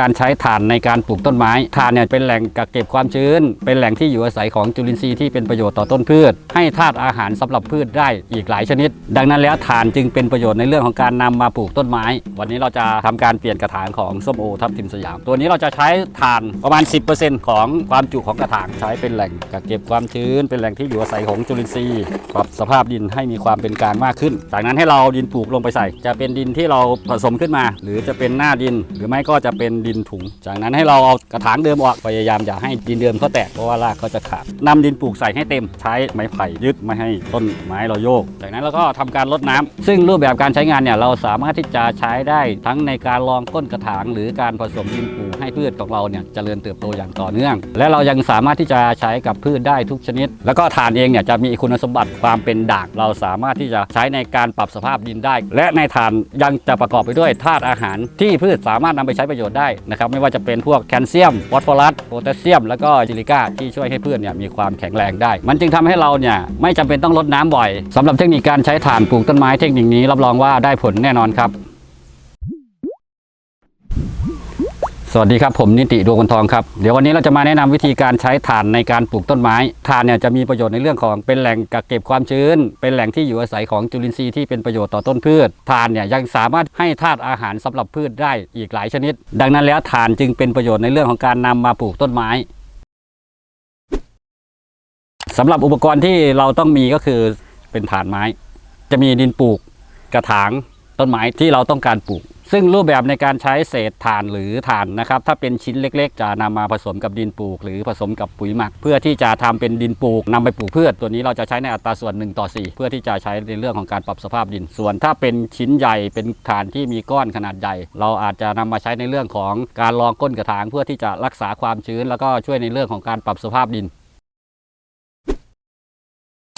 การใช้ถ่านในการปลูกต้นไม้ถ่านเนี่ยเป็นแหล่งกักเก็บความชื้น เป็นแหล่งที่อยู่อาศัยของจุลินทรีย์ที่เป็นประโยชน์ต่อต้นพืช ให้ธาตุอาหารสำหรับพืชได้อีกหลายชนิด ดังนั้นแล้วถ่านจึงเป็นประโยชน์ในเรื่องของการนำมาปลูกต้นไม้ วันนี้เราจะทำการเปลี่ยนกระถางของส้มโอทับทิมสยาม ตัวนี้เราจะใช้ถ่านประมาณ 10%ของความจุของกระถางใช้เป็นแหล่งกักเก็บความชื้น เป็นแหล่งที่อยู่อาศัยของจุลินทรีย์ปรับสภาพดินให้มีความเป็นกลางมากขึ้น จากนั้นให้เราเอาดินปลูกลงไปใส่ จะเป็นดินที่เราผสมขึ้นมา หรือจะเป็นหน้าดิน หรือไม่ก็จะเป็นดินถุง จากนั้นให้เราเอากระถางเดิมออกพยายามอย่าให้ดินเดิมเขาแตกเพราะว่ารากเขาจะขาดนำดินปลูกใส่ให้เต็มใช้ไม้ไผ่ยึดไม่ให้ต้นไม้เราโยก จากนั้นเราก็ทำการรดน้ำซึ่งรูปแบบการใช้งานเนี่ยเราสามารถที่จะใช้ได้ทั้งในการรองก้นกระถางหรือการผสมดินปลูก ให้พืชของเราเนี่ยเจริญเติบโตอย่างต่อเนื่อง และเรายังสามารถที่จะใช้กับพืชได้ทุกชนิด แล้วก็ถ่านเองเนี่ยจะมีคุณสมบัติความเป็นด่างเราสามารถที่จะใช้ในการปรับสภาพดินได้ และในถ่านยังจะประกอบไปด้วยธาตุอาหารที่พืชสามารถนำไปใช้ประโยชน์ได้นะครับไม่ว่าจะเป็นพวกแคลเซียมฟอสฟอรัสโพแทสเซียม แล้วก็ซิลิก้าที่ช่วยให้พืชเนี่ยมีความแข็งแรงได้ มันจึงทำให้เราเนี่ยไม่จำเป็นต้องรดน้ำบ่อยสำหรับเทคนิคการใช้ถ่านปลูกต้นไม้เทคนิคนี้รับรองว่าได้ผลแน่นอนครับ สวัสดีครับผมนิติดวงคนทองครับเดี๋ยววันนี้เราจะมาแนะนำวิธีการใช้ถ่านในการปลูกต้นไม้ถ่านเนี่ยจะมีประโยชน์ในเรื่องของเป็นแหล่งกักเก็บความชื้น เป็นแหล่งที่อยู่อาศัยของจุลินทรีย์ที่เป็นประโยชน์ต่อต้นพืชถ่านเนี่ยยังสามารถให้ธาตุอาหารสำหรับพืชได้อีกหลายชนิด ดังนั้นแล้วถ่านจึงเป็นประโยชน์ในเรื่องของการนำมาปลูกต้นไม้สำหรับอุปกรณ์ที่เราต้องมีก็คือเป็นถ่านไม้ จะมีดินปลูกกระถางต้นไม้ที่เราต้องการปลูก ซึ่งรูปแบบในการใช้เศษถ่านหรือถ่านนะครับ ถ้าเป็นชิ้นเล็ก ๆ จะนำมาผสมกับดินปลูก หรือผสมกับปุ๋ยหมัก เพื่อที่จะทำเป็นดินปลูกนำไปปลูกพืชตัวนี้เราจะใช้ในอัตราส่วน1ต่อ4 เพื่อที่จะใช้ในเรื่องของการปรับสภาพดิน ส่วนถ้าเป็นชิ้นใหญ่เป็นถ่านที่มีก้อนขนาดใหญ่ เราอาจจะนำมาใช้ในเรื่องของการรองก้นกระถาง เพื่อที่จะรักษาความชื้น แล้วก็ช่วยในเรื่องของการปรับสภาพดิน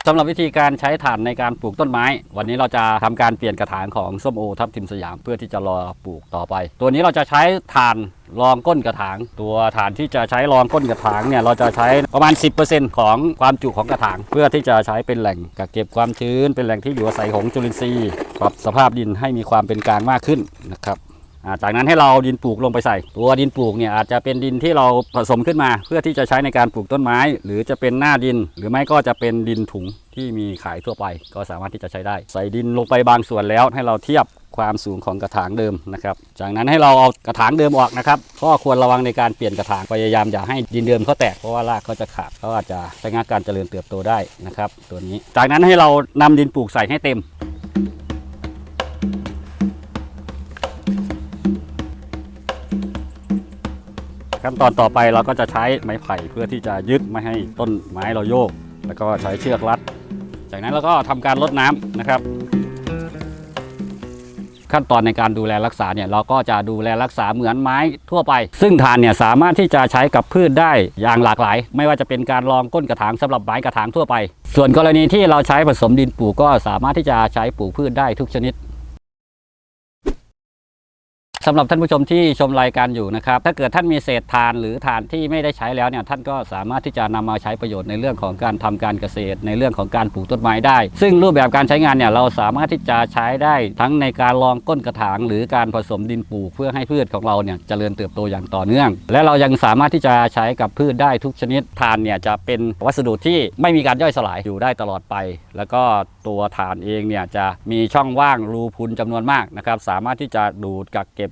สำหรับวิธีการใช้ถ่านในการปลูกต้นไม้ วันนี้เราจะทำการเปลี่ยนกระถางของส้มโอทับทิมสยามเพื่อที่จะรอปลูกต่อไป ตัวนี้เราจะใช้ถ่านรองก้นกระถาง ตัวถ่านที่จะใช้รองก้นกระถางเนี่ยเราจะใช้ประมาณ 10%ของความจุของกระถาง เพื่อที่จะใช้เป็นแหล่งกักเก็บความชื้น เป็นแหล่งที่อยู่อาศัยของจุลินทรีย์ปรับสภาพดินให้มีความเป็นกลางมากขึ้นนะครับ จากนั้นให้เราดินปลูกลงไปใส่ ตัวดินปลูกเนี่ยอาจจะเป็นดินที่เราผสมขึ้นมา เพื่อที่จะใช้ในการปลูกต้นไม้ หรือจะเป็นหน้าดิน หรือไม่ก็จะเป็นดินถุงที่มีขายทั่วไป ก็สามารถที่จะใช้ได้ ใส่ดินลงไปบางส่วนแล้ว ให้เราเทียบความสูงของกระถางเดิมนะครับ จากนั้นให้เราเอากระถางเดิมออกนะครับก็ควรระวังในการเปลี่ยนกระถางพยายามอย่าให้ดินเดิมเขาแตกเพราะว่ารากเขาจะขาดเขาอาจจะใช้งานการเจริญเติบโตได้นะครับ ตัวนี้ จากนั้นให้เรานำดินปลูกใส่ให้เต็ม ขั้นตอนต่อไปเราก็จะใช้ไม้ไผ่เพื่อที่จะยึดไม่ให้ต้นไม้เราโยก แล้วก็ใช้เชือกรัด จากนั้นเราก็ทำการรดน้ำนะครับ ขั้นตอนในการดูแลรักษาเนี่ยเราก็จะดูแลรักษาเหมือนไม้ทั่วไป ซึ่งถ่านเนี่ยสามารถที่จะใช้กับพืชได้อย่างหลากหลาย ไม่ว่าจะเป็นการรองก้นกระถางสำหรับไม้กระถางทั่วไป ส่วนกรณีที่เราใช้ผสมดินปลูกก็สามารถที่จะใช้ปลูกพืชได้ทุกชนิด สำหรับท่านผู้ชมที่ชมรายการอยู่นะครับ ถ้าเกิดท่านมีเศษถ่านหรือถ่านที่ไม่ได้ใช้แล้วเนี่ยท่านก็สามารถที่จะนำมาใช้ประโยชน์ในเรื่องของการทำการเกษตร ในเรื่องของการปลูกต้นไม้ได้ ซึ่งรูปแบบการใช้งานเนี่ยเราสามารถที่จะใช้ได้ทั้งในการรองก้นกระถาง หรือการผสมดินปลูกเพื่อให้พืชของเราเนี่ยเจริญเติบโตอย่างต่อเนื่อง และเรายังสามารถที่จะใช้กับพืชได้ทุกชนิดถ่านเนี่ยจะเป็นวัสดุที่ไม่มีการย่อยสลายอยู่ได้ตลอดไป แล้วก็ตัวถ่านเองเนี่ยจะมีช่องว่างรูพุนจำนวนมากนะครับสามารถที่จะดูดกักเก็บ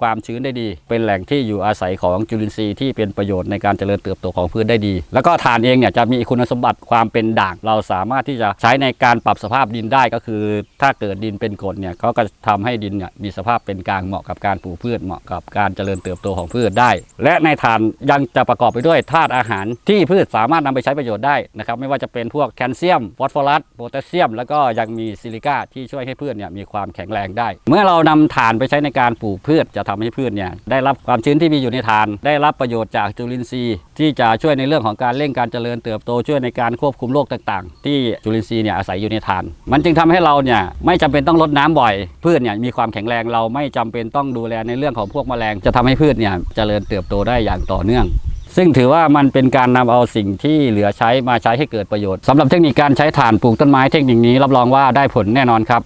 ความชื้นได้ดี เป็นแหล่งที่อยู่อาศัยของจุลินทรีย์ที่เป็นประโยชน์ในการเจริญเติบโตของพืชได้ดี แล้วก็ถ่านเองเนี่ยจะมีคุณสมบัติความเป็นด่าง เราสามารถที่จะใช้ในการปรับสภาพดินได้ก็คือ ถ้าเกิดดินเป็นกรดเนี่ยเขาก็จะทำให้ดินเนี่ยมีสภาพเป็นกลางเหมาะกับการปลูกพืชเหมาะกับการเจริญเติบโตของพืชได้ และในถ่านยังจะประกอบไปด้วยธาตุอาหารที่พืชสามารถนำไปใช้ประโยชน์ได้นะครับไม่ว่าจะเป็นพวกแคลเซียมฟอสฟอรัสโพแทสเซียม แล้วก็ยังมีซิลิก้าที่ช่วยให้พืชเนี่ยมีความแข็งแรงได้ เมื่อเรานำถ่านไปใช้ในการปลูกพืชจะทำให้พืชเนี่ยได้รับความชื้นที่มีอยู่ในถ่าน ได้รับประโยชน์จากจุลินทรีย์ ที่จะช่วยในเรื่องของการเร่งการเจริญเติบโตช่วยในการควบคุมโรคต่างๆ ที่จุลินทรีย์เนี่ยอาศัยอยู่ในถ่าน มันจึงทำให้เราเนี่ยไม่จำเป็นต้องรดน้ำบ่อย พืชเนี่ยมีความแข็งแรงเราไม่จำเป็นต้องดูแลในเรื่องของพวกแมลง จะทำให้พืชเนี่ยเจริญเติบโตได้อย่างต่อเนื่องซึ่งถือว่ามันเป็นการนำเอาสิ่งที่เหลือใช้มาใช้ให้เกิดประโยชน์สำหรับเทคนิคการใช้ถ่านปลูกต้นไม้เทคนิคนี้รับรองว่าได้ผลแน่นอนครับ